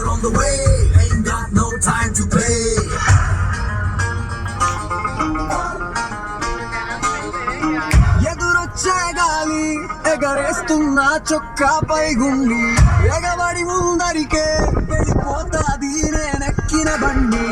later on the way. Ain't got no time to play. ఎదురొచ్చే గాలి ఎగరేస్తున్న చొక్కా పైగుండి ఎగబడి ముందరికే వెళ్ళిపోతాది నేనెక్కిన బండి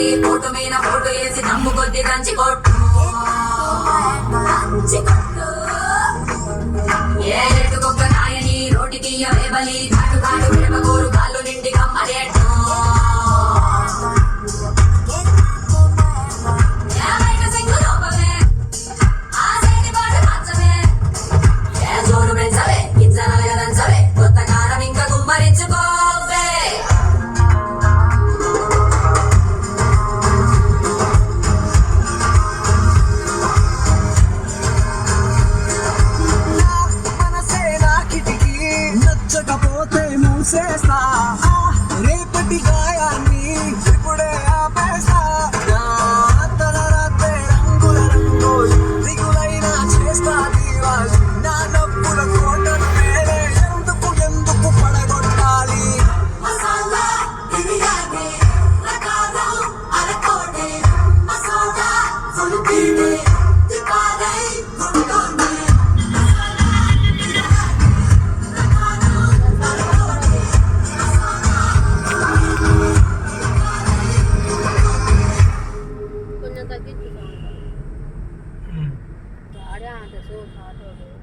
మీ ఫోటో మీద ఫోటో వేసి దమ్ము కొద్ది దంచి కొట్టు. దంచి కొట్టు ఏ ఎటు కుక్క నాయని రోటికి వేబలి ఘాటు ఘాటు విడమగోరు కాళ్ళు success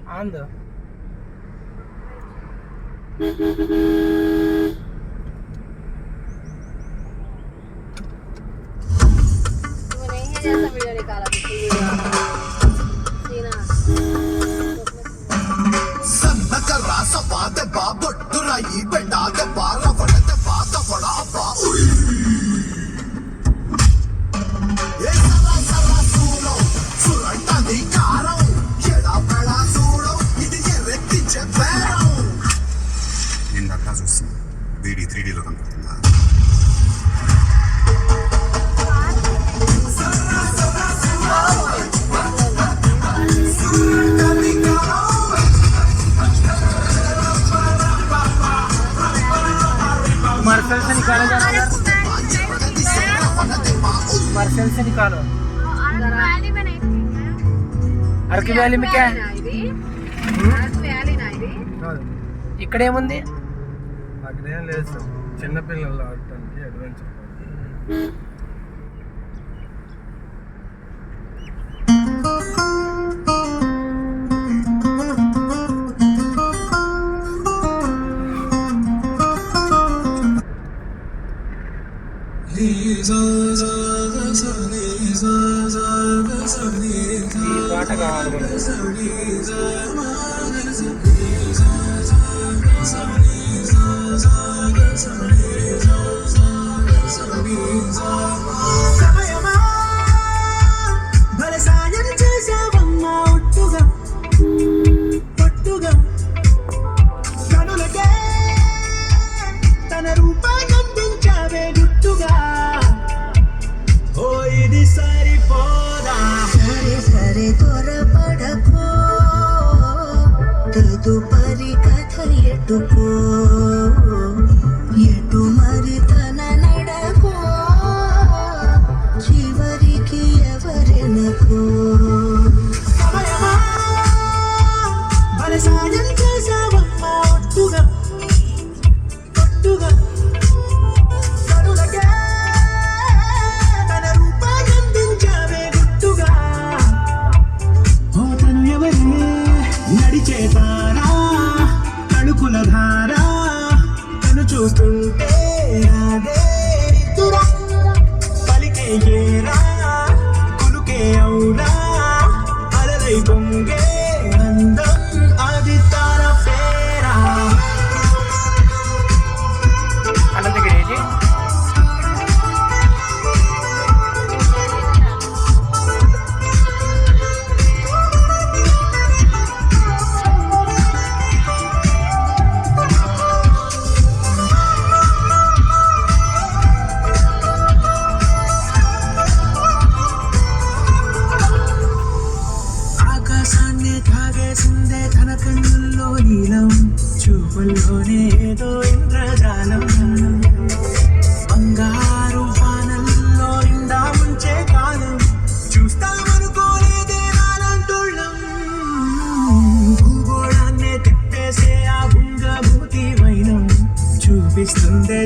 ఆందో. ఇప్పుడు నేను ఏం చేస్తా వీడియో రికార్డ్ సన్నక రాసవా నిన్న అట్లా చూసి వీడి త్రీ డీలో కనపడుతుందా मार्शल से निकाला जाता है मार्शल से निकालो అరకు వ్యాలీ మీ క్యా ఇది అరకు వ్యాలీనా ఇది ఇక్కడ ఏముంది అక్కడేం లేదు సార్ చిన్నపిల్లలు ఆడటానికి అడ్వెంచర్ ఈ పాట కావాలి తదుపరి కథ ఎటుకో ఎటు మరి తన నడకో చివరికి ఎవరెనకో.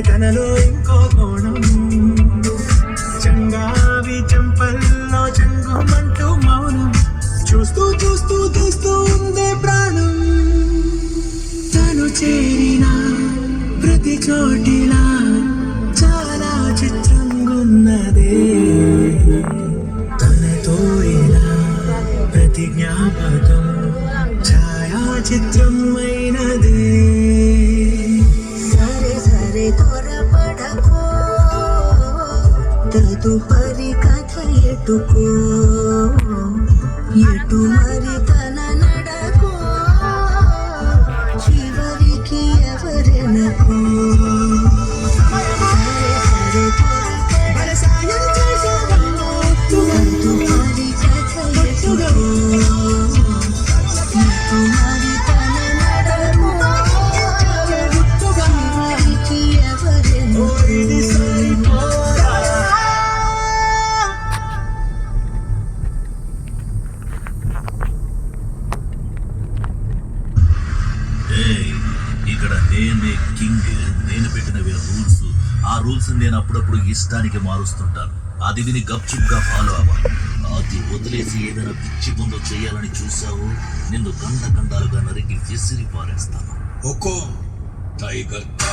తనలో ఇంకో కోణం చంగావి చంపల్లో చెంగుమంటూ మౌనం. చూస్తూ చూస్తూ చూస్తూ ఉందే ప్రాణం. తను చేరిన ప్రతి చోటిలా తదుపరి కథ ఎటుకో? ఎటు మరి తన నడకో? చివరికి ఎవరెనకో? తదుపరి నేనే కింగ్ నేను పెట్టినవి రూల్స్. ఆ రూల్స్ నేను అప్పుడప్పుడు ఇష్టానికి మారుస్తుంటాను. అది విని గప్చుప్గా ఫాలో అవ్వాలి అది వదిలేసి ఏదైనా పిచ్చి పొందో చేయాలని చూసావు నిన్ను గండ గండాలుగా నరికి విసిరి పారేస్తాను ఒక్కో టైగర్ కా